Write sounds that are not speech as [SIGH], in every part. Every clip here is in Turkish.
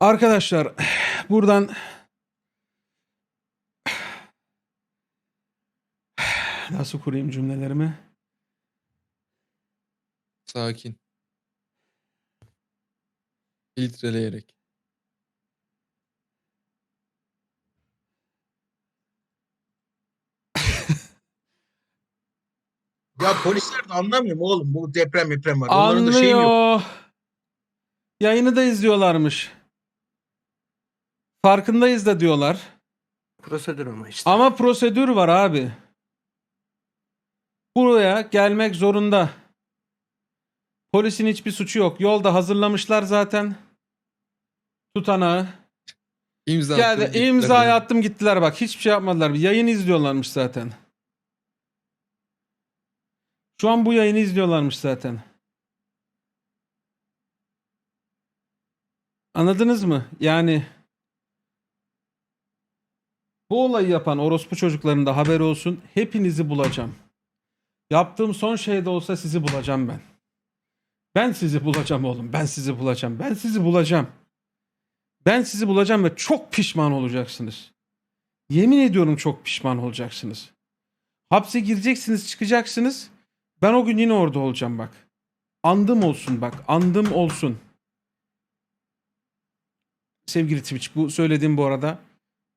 Arkadaşlar buradan nasıl kurayım cümlelerimi? Sakin. Filtreleyerek. Ya polisler de anlamıyor mu oğlum bu deprem deprem var. Onların da şeyi yok. Anlıyor. Yayını da izliyorlarmış. Farkındayız da diyorlar. Prosedür ama işte. Ama prosedür var abi. Buraya gelmek zorunda. Polisin hiçbir suçu yok. Yolda hazırlamışlar zaten. Tutanağı. İmza Geldi attım, gittiler imzayı dedi. attım gittiler bak. Hiçbir şey yapmadılar. Yayın izliyorlarmış zaten. Şu an bu yayını izliyorlarmış zaten. Anladınız mı? Yani bu olayı yapan orospu çocukların da haberi olsun. Hepinizi bulacağım. Yaptığım son şey de olsa sizi bulacağım ben. Ben sizi bulacağım oğlum. Ben sizi bulacağım. Ben sizi bulacağım. Ben sizi bulacağım ve çok pişman olacaksınız. Yemin ediyorum çok pişman olacaksınız. Hapse gireceksiniz, çıkacaksınız. Ben o gün yine orada olacağım bak. Andım olsun bak. Andım olsun. Sevgili Twitch bu söylediğim bu arada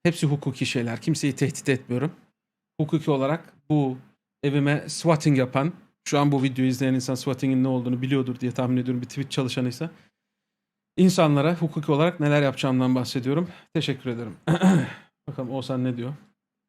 hepsi hukuki şeyler. Kimseyi tehdit etmiyorum. Hukuki olarak bu evime swatting yapan şu an bu videoyu izleyen insan swatting'in ne olduğunu biliyordur diye tahmin ediyorum bir Twitch çalışanıysa. İnsanlara hukuki olarak neler yapacağımdan bahsediyorum. Teşekkür ederim. [CLEARS THROAT] Bakalım Oğuzhan ne diyor?